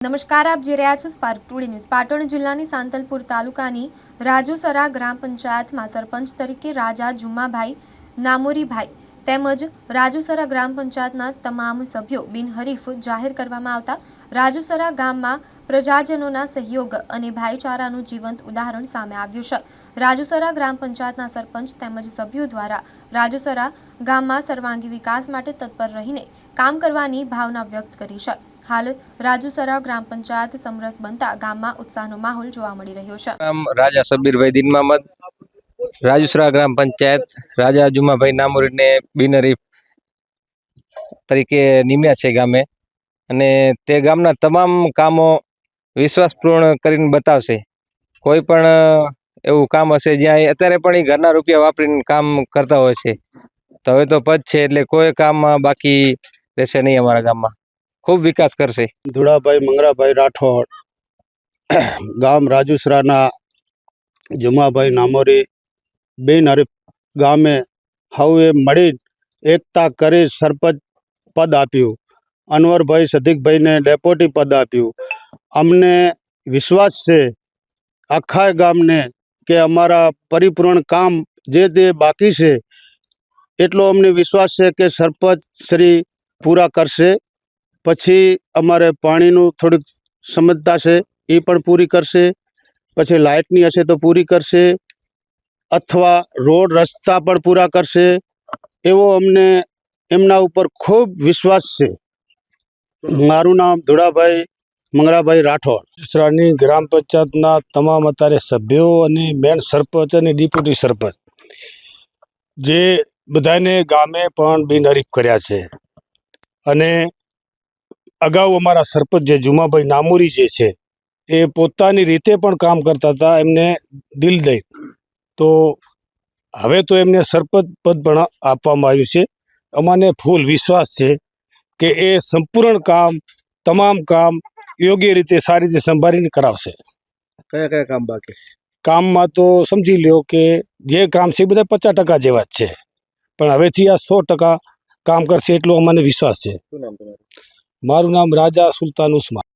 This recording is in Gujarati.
નમસ્કાર, આપ જે રહ્યા છો સ્પાર્ક ટુડે ન્યૂઝ. પાટણ જિલ્લાની સાંતલપુર તાલુકાની રાજુસરા ગ્રામ પંચાયતમાં સરપંચ તરીકે રાજા જુમાભાઈ નામોરીભાઈ તેમજ રાજુસરા ગ્રામ પંચાયતના તમામ સભ્યો બિનહરીફ જાહેર કરવામાં આવતા રાજુસરા ગામમાં પ્રજાજનોના સહયોગ અને ભાઈચારાનું જીવંત ઉદાહરણ સામે આવ્યું છે. રાજુસરા ગ્રામ પંચાયતના સરપંચ તેમજ સભ્યો દ્વારા રાજુસરા ગામમાં સર્વાંગી વિકાસ માટે તત્પર રહીને કામ કરવાની ભાવના વ્યક્ત કરી છે. હાલ રાજુસરા ગ્રામ પંચાયત સમરસ બનતા ગામમાં ઉત્સાહનો માહોલ જોવા મળી રહ્યો છે. રાજા સબીરભાઈ દિન મહમદ રાજુસરા ગ્રામ પંચાયત રાજા જુમાભાઈ નામોરીને બિનરીફ તરીકે નિમ્યા છે ગામે. અને તે ગામના તમામ કામો વિશ્વાસપૂર્ણ કરીને બતાવશે. કોઈ પણ એવું કામ હશે જ્યાં અત્યારે પણ એ ઘરના રૂપિયા વાપરીને કામ કરતા હોય છે. તો હવે તો પદ છે એટલે કોઈ કામ બાકી રહેશે નહીં અમારા ગામમાં. ખૂબ વિકાસ કરશે. ધુળાભાઈ મંગરાભાઈ રાઠોડ, ગામ રાજુસરાના જુમાભાઈ નામોરી, બેન હરીફ ગામે હવે મળી એકતા કરી સરપંચ પદ આપ્યું. અનવરભાઈ સદીકભાઈને ડેપોટી પદ આપ્યું. અમને વિશ્વાસ છે આખા ગામને કે અમારા પરિપૂર્ણ કામ જે તે બાકી છે, એટલો અમને વિશ્વાસ છે કે સરપંચ શ્રી પૂરા કરશે. પછી અમારે પાણીનું થોડીક સમજતા છે, એ પણ પૂરી કરશે. પછી લાઇટની હશે તો પૂરી કરશે. અથવા રોડ રસ્તા પણ પૂરા કરશે. એવો અમને એમના ઉપર ખૂબ વિશ્વાસ છે. મારું નામ ધુળાભાઈ મંગરાભાઈ રાઠોડ. સરાની ગ્રામ પંચાયતના તમામ અત્યારે સભ્યો અને મેન સરપંચ અને ડેપ્યુટી સરપંચ. જે બધાને ગામે પણ બિનહરીફ કર્યા છે. અને અગાઉ અમારા સરપંચ જે જુમાભાઈ નામોરી જે છે એ પોતાની રીતે પણ કામ કરતા હતા એમને દિલ દઈ તો હવે તો એમને સરપંચ પદ પણ આપવામાં આવ્યું છે. અમાને ફૂલ વિશ્વાસ છે કે એ સંપૂર્ણ કામ તમામ કામ યોગ્ય રીતે સારી રીતે સંભાળીને કરાવશે. કયા કયા કામ બાકી? કામમાં તો સમજી લ્યો કે જે કામ છે એ બધા પચાસ ટકા જેવા જ છે. પણ હવેથી આ સો ટકા કામ કરશે એટલો અમને વિશ્વાસ છે. મારું નામ રાજા સુલતાન ઉસ્માન.